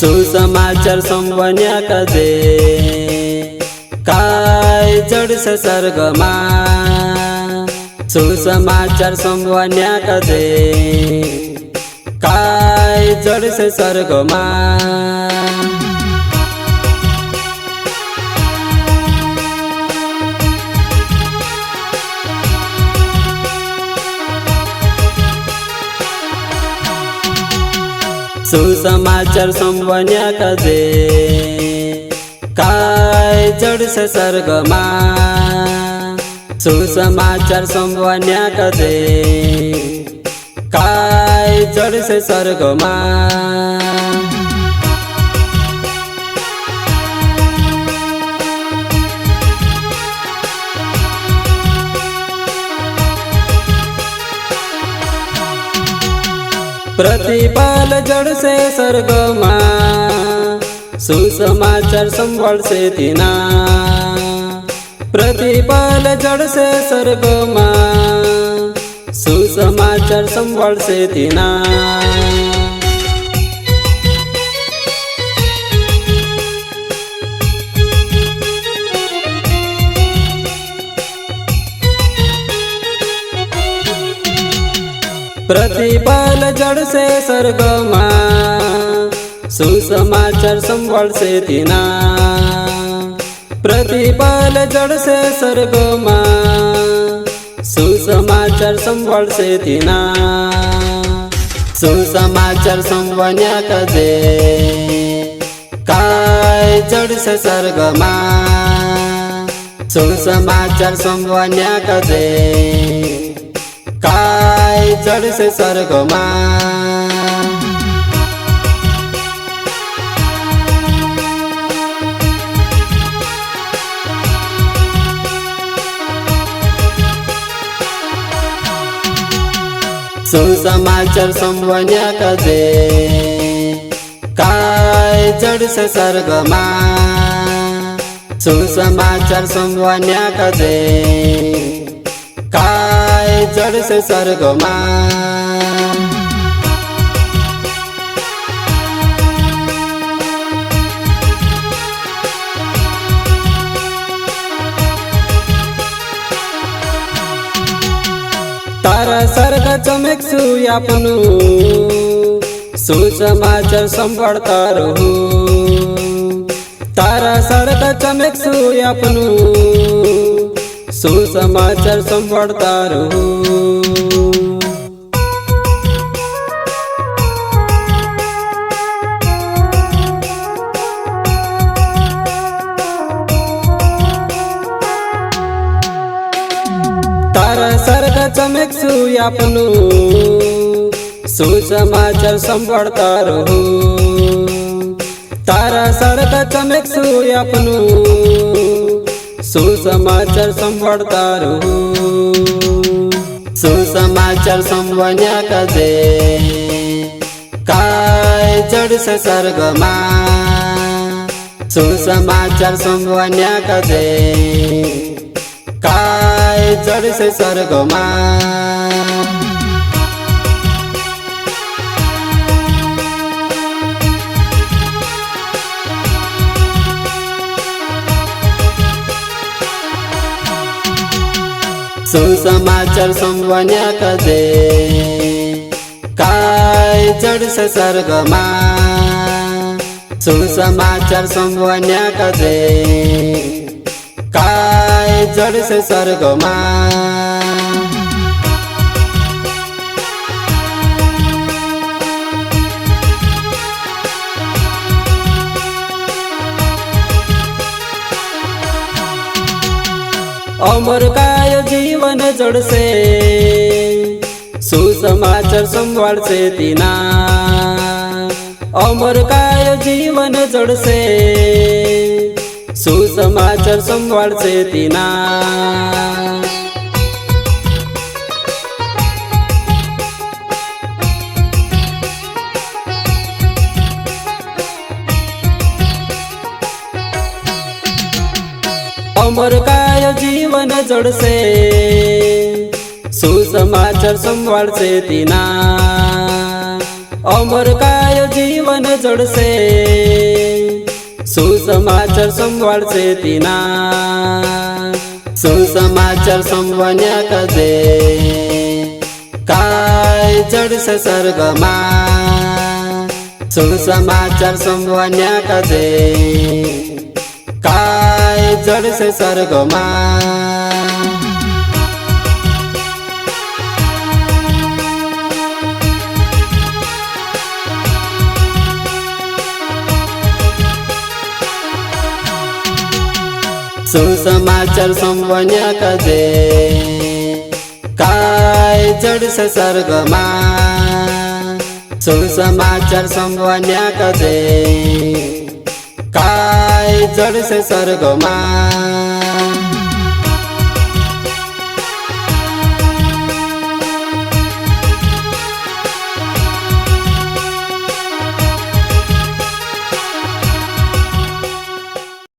सुसमाचार संवन्या कजे काय जडस सर्गमा। सुसमाचार संवन्या कजे काय जडस सर्गमा। सुसमाचार संवन्या कजे काय जडस सर्गमा? सुसमाचार संवन्या कजे काय जडस सर्गमा? प्रतिपाल जडसे सर्गमा सुसमाचार संभाळसे तिना. प्रतिपाल जडसे सर्गमा सुसमाचार संभाळसे तिना. प्रतिपाल जडसे सर्गमा सुसमाचार संभाळसे तिना. प्रतिपाल जडसे सर्गमा सुसमाचार संभाळसे तिना. सुसमाचार संवन्या कजे काय जडसे सर्गमा सुसमाचार संवन्या कजे काय चढसे सर्गमा सुसमाचार संवन्या कजे काय चढसे सर्गमा सुसमाचार संवन्या कजे काय जडसे सर्गमा तारा सर्ग चमेक सुयापनु सुसमाचार संभाळता रहू। तारा सर्ग चमेक सुयापनु सुसमाचार संभाळता रहू हो। तारा सर्ग चमेक सुयापनु सुसमाचार संभाळता रहू हो। तारा सर्ग चमेक सुयापनु सुसमाचार रहू सुसमाचार संवन्या कजे काय जडसे सर्गमा। सुसमाचार संवन्या कजे काय जडसे सर्गमा। सुन समाचार संवन्या कजे काय चढस सर्गमा। सुन समाचार संवन्या कजे काय जड सर्गमा। अमर का जीवन जडसे. सुसमाचार संभाळचे तिना. अमर काय जीवन जडसे. सुसमाचार संभाळचे तिना. अमर काय जीवन जडसे. सुसमाचार संवाडसे तिना. अमर काय जीवन जीवन जडसे सुसमाचार संवाडसे तिना. सुसमाचार संवन्या कजे. काय जडसे सर्गमा. सुसमाचार संवन्या कजे. काय चढ्छ स्वर्गमा सुसमाचार सम्पन्या कजे काय से स्वर्गमा सुसमाचार सम्पन्या कजे काय जडसे सर्गमा?